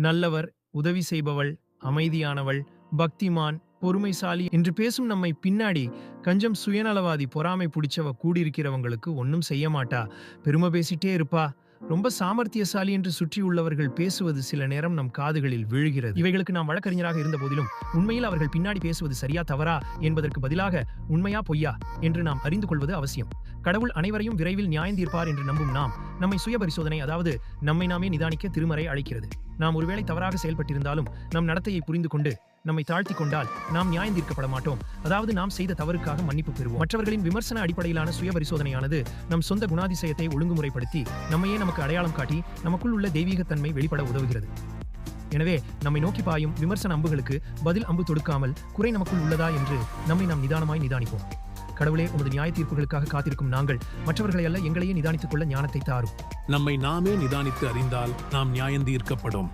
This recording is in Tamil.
நல்லவர் உதவி செய்பவள் அமைதியானவள் பக்திமான் பொறுமைசாலி என்று பேசும் நம்மை பின்னாடி கஞ்சம் சுயநலவாதி பொறாமை பிடிச்சவ கூடியிருக்கிறவங்களுக்கு ஒன்றும் செய்ய மாட்டா. பெருமை பேசிட்டே இருப்பா. ரொம்ப சாமர்த்தியசாலி என்று சுற்றி உள்ளவர்கள் பேசுவது சில நேரம் நம் காதுகளில் விழுகிறது. இவைகளுக்கு நாம் வழக்கறிஞராக இருந்த போதிலும் உண்மையில் அவர்கள் பின்னாடி பேசுவது சரியா தவறா என்பதற்கு பதிலாக உண்மையா பொய்யா என்று நாம் அறிந்து கொள்வது அவசியம். கடவுள் அனைவரையும் விரைவில் நியாயம் தீர்ப்பார் என்று நம்பும் நாம் நம்மை சுய பரிசோதனை அதாவது நம்மை நாமே நிதானிக்க திருமறை அழைக்கிறது. நாம் ஒருவேளை தவறாக செயல்பட்டிருந்தாலும் நம் நடத்தையை புரிந்து கொண்டு நம்மை தாழ்த்தி கொண்டால் நாம் நியாயம் தீர்க்கப்பட மாட்டோம் அதாவது நாம் செய்த தவறுக்காக மன்னிப்பு பெறுவோம். மற்றவர்களின் விமர்சன அடிப்படையிலான சுய பரிசோதனையானது நம் சொந்த குணாதிசயத்தை ஒழுங்குமுறைப்படுத்தி நம்மையே நமக்கு அடையாளம் காட்டி நமக்குள் உள்ள தெய்வீகத்தன்மை வெளிப்பட உதவுகிறது. எனவே நம்மை நோக்கி பாயும் விமர்சன அம்புகளுக்கு பதில் அம்பு தொடுக்காமல் குறை நமக்குள் உள்ளதா என்று நம்மை நாம் நிதானமாய் நிதானிப்போம். கடவுளே உமது நியாய தீர்ப்புகளுக்காக காத்திருக்கும் நாங்கள் மற்றவர்களை அல்ல எங்களையே நிதானித்துக் கொள்ள ஞானத்தை தாரும். நம்மை நாமே நிதானித்து அறிந்தால் நாம் நியாயந்தீர்க்கப்படும்.